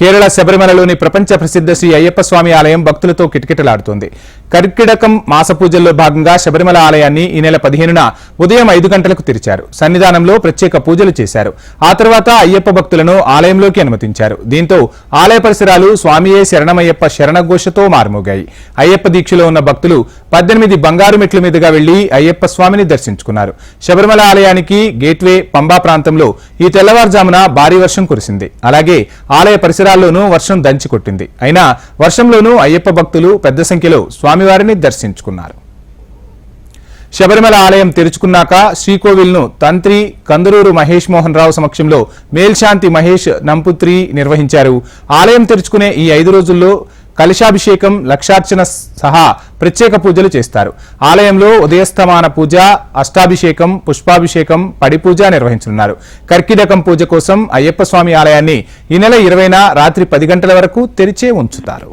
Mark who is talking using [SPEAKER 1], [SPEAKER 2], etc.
[SPEAKER 1] కేరళ శబరిమలలోని ప్రపంచ ప్రసిద్ధ శ్రీ అయ్యప్ప స్వామి ఆలయం భక్తులతో కిటకిటలాడుతోంది. కర్కిడకం మాస పూజల్లో భాగంగా శబరిమల ఆలయాన్ని ఈ నెల పదిహేనున ఉదయం ఐదు గంటలకు తెరిచారు. సన్నిధానంలో ప్రత్యేక పూజలు చేశారు. ఆ తర్వాత అయ్యప్ప భక్తులను ఆలయంలోకి అనుమతించారు. దీంతో ఆలయ పరిసరాలు స్వామియే శరణమయ్యప్ప శరణఘోషతో మారుమోగాయి. అయ్యప్ప దీక్షలో ఉన్న భక్తులు పద్దెనిమిది బంగారు మెట్ల మీదుగా వెళ్ళి అయ్యప్ప స్వామిని దర్శించుకున్నారు. శబరిమల ఆలయానికి గేట్వే పంబా ప్రాంతంలో ఈ తెల్లవారుజామున భారీ వర్షం కురిసింది. అలాగే ఆలయ పరిసరాల్లోనూ వర్షం దంచి కొట్టింది అయినా వర్షంలోనూ అయ్యప్ప భక్తులు పెద్ద సంఖ్యలో స్వామి స్వామివారిని దర్శించుకున్నారు. శబరిమల ఆలయం తెరుచుకున్నాక శ్రీకోవిల్ను తంత్రి కందరూరు మహేష్ మోహన్ రావు సమక్షంలో మేల్శాంతి మహేష్ నంపుత్రి నిర్వహించారు. ఆలయం తెరుచుకునే ఈ ఐదు రోజుల్లో కలశాభిషేకం లక్షార్చన సహా ప్రత్యేక పూజలు చేస్తారు. ఆలయంలో ఉదయస్తమాన పూజ అష్టాభిషేకం పుష్పాభిషేకం పడిపూజ నిర్వహించనున్నారు. కర్కిడకం పూజ కోసం అయ్యప్ప స్వామి ఆలయాన్ని ఈ నెల ఇరవైన రాత్రి పది గంటల వరకు తెరిచే ఉంచుతారు.